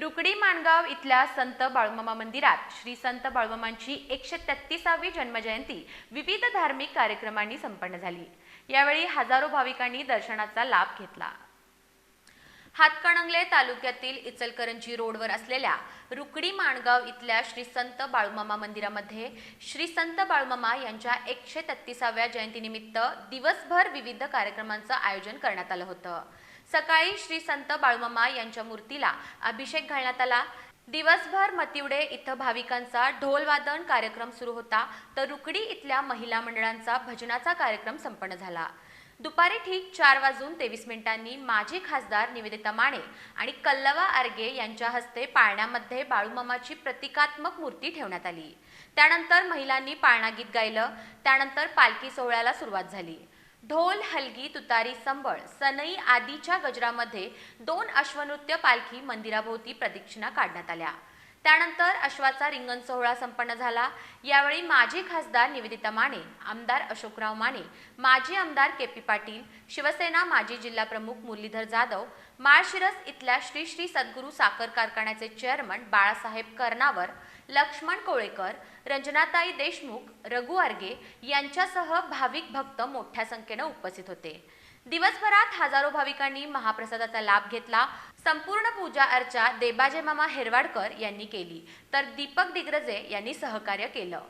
रुकडी माणगाव इथल्या संत बाळूमामा मंदिरात श्री संत बाळूमामांची एकशे तेहतीसावी जन्मजयंती विविध धार्मिक कार्यक्रमांनी संपन्न झाली. यावेळी हजारो भाविकांनी दर्शनाचा लाभ घेतला. हातकणंगले तालुक्यातील इचलकरंजी रोडवर असलेल्या रुकडी माणगाव इथल्या श्री संत बाळूमामा मंदिरामध्ये श्री संत बाळूमामा यांच्या एकशे तेहतीसाव्या जयंतीनिमित्त दिवसभर विविध कार्यक्रमांचं आयोजन करण्यात आलं होतं. सकाळी श्री संत बाळूमामा यांच्या मूर्तीला अभिषेक घालण्यात आला. दिवसभर मतिवडे इथं भाविकांचा ढोलवादन कार्यक्रम सुरू होता. तर रुकडी इथल्या महिला मंडळांचा भजनाचा कार्यक्रम संपन्न झाला. दुपारी ठीक चार वाजून तेवीस मिनिटांनी माजी खासदार निवेदिता माने आणि कल्लवा आर्गे यांच्या हस्ते पाळण्यामध्ये बाळूमामाची प्रतिकात्मक मूर्ती ठेवण्यात आली. त्यानंतर महिलांनी पाळणा गीत गायलं. त्यानंतर पालखी सोहळ्याला सुरुवात झाली. ढोल हलगी तुतारी संबळ सनई आदीच्या गजरामध्ये दोन अश्वनृत्य पालखी मंदिराभोवती प्रदक्षिणा काढण्यात आल्या. त्यानंतर अश्वाचा रिंगण सोहळा संपन्न झाला. यावेळी माजी खासदार निवेदिता माने आमदार अशोकराव माने माजी आमदार के पी पाटील शिवसेना माजी जिल्हा प्रमुख मुरलीधर जाधव माळशिरस इथल्या श्री श्री सद्गुरू साखर कारखान्याचे चेअरमन बाळासाहेब कर्णावर लक्ष्मण कोळेकर रंजनाताई देशमुख रघु आर्गे यांच्यासह भाविक भक्त मोठ्या संख्येनं उपस्थित होते. दिवसभरात हजारो भाविकांनी महाप्रसादाचा लाभ घेतला. संपूर्ण पूजा अर्चा देबाजे मामा हेरवाडकर यांनी केली. तर दीपक दिग्रजे यांनी सहकार्य केलं.